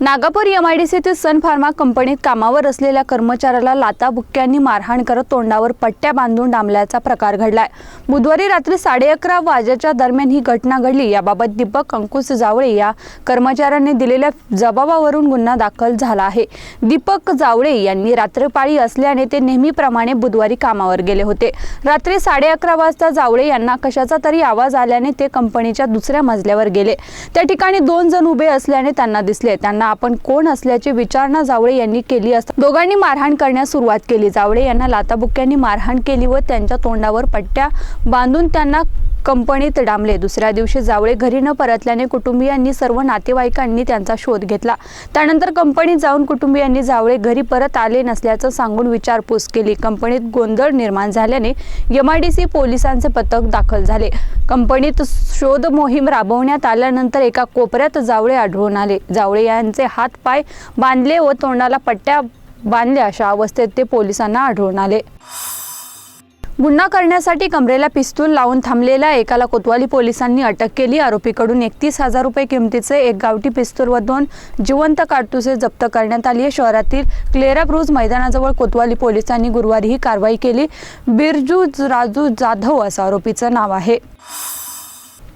Nagapur एमआयडीसीतील Sun Pharma कंपनीत कामावर असलेल्या कर्मचाऱ्याला लाताबुक्क्यांनी मारहाण करत तोंडावर पट्ट्या बांधून डांबल्याचा प्रकार घडलाय. बुधवारी रात्री साडे अकरा वाजेच्या दरम्यान ही घटना घडली. याबाबत दीपक अंकुश जावळे या कर्मचाऱ्यांनी दिलेल्या जबाबावरून गुन्हा दाखल झाला आहे. दीपक जावळे यांनी रात्रपाळी असल्याने ते नेहमीप्रमाणे बुधवारी कामावर गेले होते. रात्री साडे अकरा वाजता जावळे यांना कशाचा तरी आवाज आल्याने ते कंपनीच्या दुसऱ्या मजल्यावर गेले. त्या ठिकाणी दोन जण उभे असल्याने त्यांना दिसले. त्यांना आपण कोण असल्याची विचारणा जावळे यांनी केली असता दोघांनी मारहाण करण्यास सुरुवात केली. जावळे यांना लाताबुक्क्यांनी मारहाण केली व त्यांच्या तोंडावर पट्ट्या बांधून त्यांना कंपनीत डांबले. दुसऱ्या दिवशी जावळे घरी न परतल्याने कुटुंबियांनी सर्व नातेवाईकांनी त्यांचा शोध घेतला. त्यानंतर कंपनीत जाऊन कुटुंबियांनी जावळे घरी परत आले नसल्याचं सांगून विचारपूस केली. कंपनीत गोंधळ निर्माण झाल्याने एमआयडीसी पोलिसांचे पथक दाखल झाले. कंपनीत शोध मोहीम राबवण्यात आल्यानंतर एका कोपऱ्यात जावळे आढळून आले. जावळे यांचे हात पाय बांधले व तोंडाला पट्ट्या बांधल्या अशा अवस्थेत ते पोलिसांना आढळून आले. गुन्हा करण्यासाठी कमरेला पिस्तूल लावून थांबलेल्या एकाला कोतवाली पोलिसांनी अटक केली. आरोपीकडून एकतीस हजार रुपये किमतीचे एक गावठी पिस्तूल व दोन जिवंत काडतुसे जप्त करण्यात आली आहे. शहरातील क्लेरा ब्रूज मैदानाजवळ कोतवाली पोलिसांनी गुरुवारी ही कारवाई केली. बिरजू राजू जाधव असं आरोपीचं नाव आहे.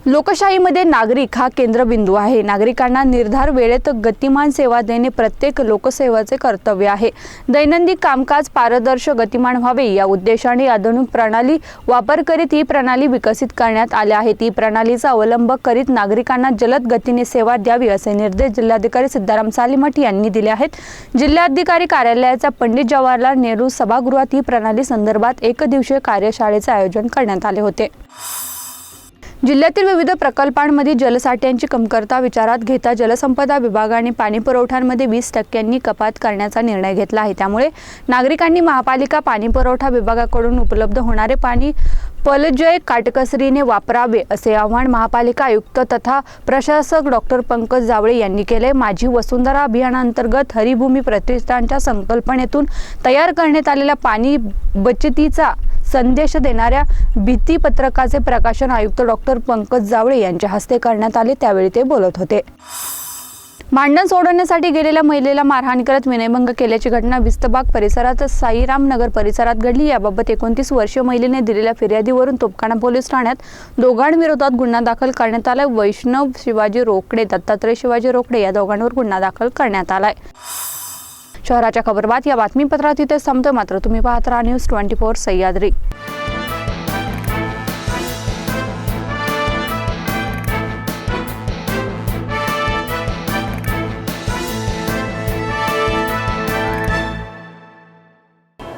लोकशाहीमध्ये नागरिक हा केंद्रबिंदू आहे. नागरिकांना निर्धार वेळेत गतिमान सेवा देणे प्रत्येक लोकसेवाचे कर्तव्य आहे. दैनंदिन कामकाज पारदर्शक गतिमान व्हावे या उद्देशाने आधुनिक प्रणाली वापर करीत ही प्रणाली विकसित करण्यात आल्या आहेत. ही प्रणालीचा अवलंब करीत नागरिकांना जलद गतीने सेवा द्यावी असे निर्देश जिल्हाधिकारी सिद्धाराम सालीमठ यांनी दिले आहेत. जिल्हाधिकारी कार्यालयाचा पंडित जवाहरलाल नेहरू सभागृहात ही प्रणाली संदर्भात एकदिवसीय कार्यशाळेचे आयोजन करण्यात आले होते. जिल्ह्यातील विविध प्रकल्पांमध्ये जलसाठ्यांची कमतरता विचारात घेता जलसंपदा विभागाने पाणी पुरवठ्यांमध्ये वीस टक्क्यांनी कपात करण्याचा निर्णय घेतला आहे. त्यामुळे नागरिकांनी महापालिका पाणी पुरवठा विभागाकडून उपलब्ध होणारे पाणी पलजय काटकसरीने वापरावे असे आवाहन महापालिका आयुक्त तथा प्रशासक डॉक्टर पंकज जावळे यांनी केले. माझी वसुंधरा अभियानांतर्गत हरिभूमी प्रतिष्ठानच्या संकल्पनेतून तयार करण्यात आलेल्या पाणी बचतीचा संदेश देणाऱ्या भित्तीपत्रकाचे प्रकाशन आयुक्त डॉक्टर पंकज जावळे यांच्या हस्ते करण्यात आले त्यावेळी ते बोलत होते. मांडण सोडवण्यासाठी गेलेल्या महिलेला मारहाण करत विनयभंग केल्याची घटना विस्तबाग परिसरात साईराम नगर परिसरात घडली. याबाबत एकोणतीस वर्षीय महिलेने दिलेल्या फिर्यादीवरून तोपखाना पोलीस ठाण्यात दोघांविरोधात गुन्हा दाखल करण्यात आलाय. वैष्णव शिवाजी रोकडे दत्तात्रय शिवाजी रोकडे या दोघांवर गुन्हा दाखल करण्यात आलाय. शहराच्या खबरबात या बातमीपत्रात इथे थांबतो मात्र तुम्ही पाहत राहा news twenty four Sahyadri.